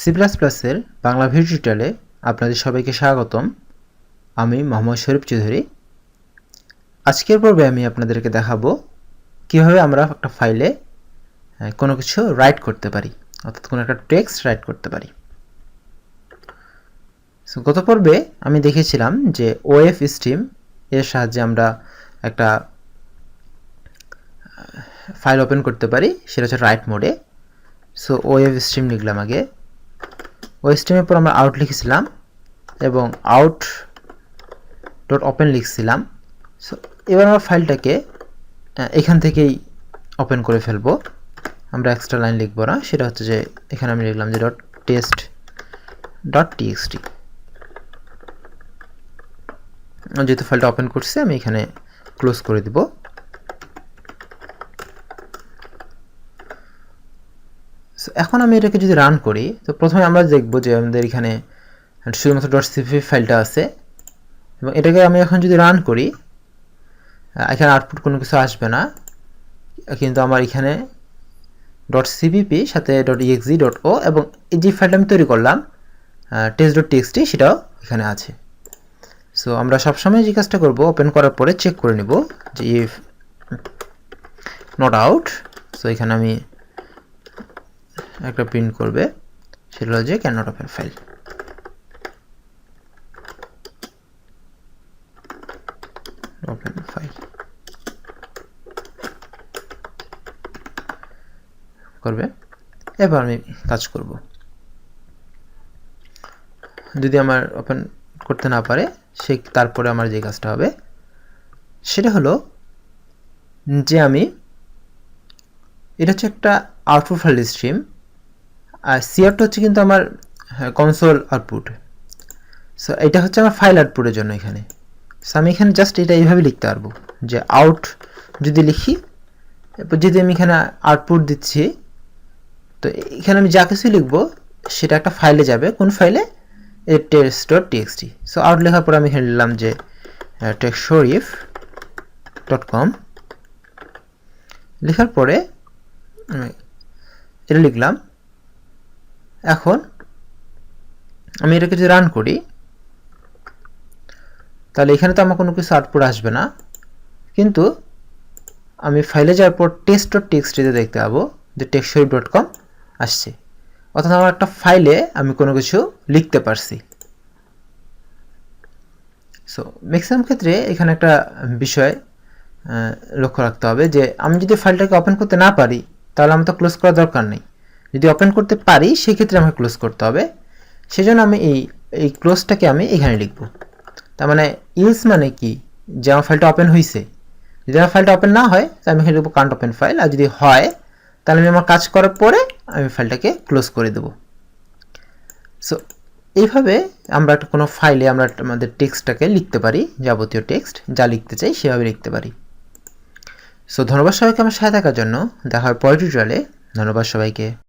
C plus প্লাসের Bangla video টিউটোরিয়ালে আপনাদের সবাইকে স্বাগতম। আমি মোহাম্মদ শরীফ চৌধুরী। আজকের পর্বে আমি আপনাদেরকে দেখাবো কীভাবে আমরা একটা ফাইলে কোনো কিছু রাইট করতে পারি, অর্থাৎ কোনো একটা টেক্সট রাইট করতে পারি। গত পর্বে আমি দেখেছিলাম যে ওএফ স্ট্রিম এর সাহায্যে আমরা একটা ফাইল ওপেন করতে পারি, সেটা হচ্ছে রাইট মোডে সো ওএফ স্ট্রিম লিখলাম আগে। ওই স্ট্রিমের পর আমরা আউট লিখেছিলাম এবং আউট ডট ওপেন লিখছিলাম। সো এবার আমরা ফাইলটাকে এখান থেকেই ওপেন করে ফেলব। আমরা এক্সট্রা লাইন লিখব না, সেটা হচ্ছে যে এখানে আমি লিখলাম যে ডট টেস্ট ডট টিএক্সটি যেহেতু ফাইলটা ওপেন করছি, আমি এখানে ক্লোজ করে দিব। এখন আমি এটাকে যদি রান করি, তো প্রথমে আমরা দেখব যে আমাদের এখানে শুধুমাত্র. ডট সিপি ফাইলটা আছে। এবং এটাকে আমি এখন যদি রান করি এখানে আউটপুট কোনো কিছু আসবে না। কিন্তু আমার এখানে. ডট সিপিপি সাথে. ডট ইএক্সি ডট ও এবং এই যে ফাইলটা আমি তৈরি করলাম টেস্ট ডট টিএক্সটি সেটাও এখানে আছে। সো আমরা সবসময় যে কাজটা করব ওপেন করার পরে চেক করে নিব যে ইফ নট আউট সো এখানে আমি একটা প্রিন্ট করবে, সেটা হলো যে ক্যান ফাইল ফাইল করবে। এবার আমি কাজ করব। যদি আমার ওপেন করতে না পারে, সে তারপরে আমার যে কাজটা হবে, সেটা হলো যে আমি, এটা হচ্ছে একটা আউটপুট ফাইল স্ট্রিম আর সি সিআরটা হচ্ছে কিন্তু আমার কনসোল আউটপুট সো এটা হচ্ছে আমার ফাইল আউটপুটের জন্য এখানে। সো আমি এখানে জাস্ট এটা এইভাবে লিখতে পারব যে আউট যদি লিখি, এরপর যদি আমি এখানে আউটপুট দিচ্ছি, তো এখানে আমি যা কিছু লিখব, সেটা একটা ফাইলে যাবে। কোন ফাইলে text dot TXT so out লেখার পর আমি এখানে লিখলাম যে টেক্সট শরীফ ডট কম লেখার পরে এটা লিখলাম। এখন আমি এটাকে যদি রান করি, তাহলে এখানে তো আমার কোনো কিছু আউটপুট আসবে না। কিন্তু আমি ফাইলে যাওয়ার পর টেস্ট ডট টেক্সটিতে দেখতে পাবো যে টেক্সট ডট কম আসছে। অর্থাৎ আমার একটা ফাইলে আমি কোনো কিছু লিখতে পারছি। সো ম্যাক্সিমাম ক্ষেত্রে এখানে একটা বিষয় লক্ষ্য রাখতে হবে যে আমি যদি ফাইলটাকে ওপেন করতে না পারি, তাহলে আমার তো ক্লোজ করার দরকার নেই। যদি ওপেন করতে পারি, সেক্ষেত্রে আমাকে ক্লোজ করতে হবে। সেজন্য আমি এই এই ক্লোজটাকে আমি এখানে লিখব। তার মানে ইলস মানে কি? যে আমার ফাইলটা ওপেন হয়েছে যদি আমার ফাইলটা ওপেন না হয়, তাহলে আমি এখানে লিখব কান্ট ওপেন ফাইল আর যদি হয়, তাহলে আমি আমার কাজ করার পরে আমি ফাইলটাকে ক্লোজ করে দেবো। সো এইভাবে আমরা একটা কোনো ফাইলে আমরা আমাদের টেক্সটটাকে লিখতে পারি, যাবতীয় টেক্সট যা লিখতে চাই, সেভাবে লিখতে পারি। সো ধন্যবাদ সবাইকে আমার সাথে থাকার জন্য। দেখা হয় পরের ধন্যবাদ সবাইকে।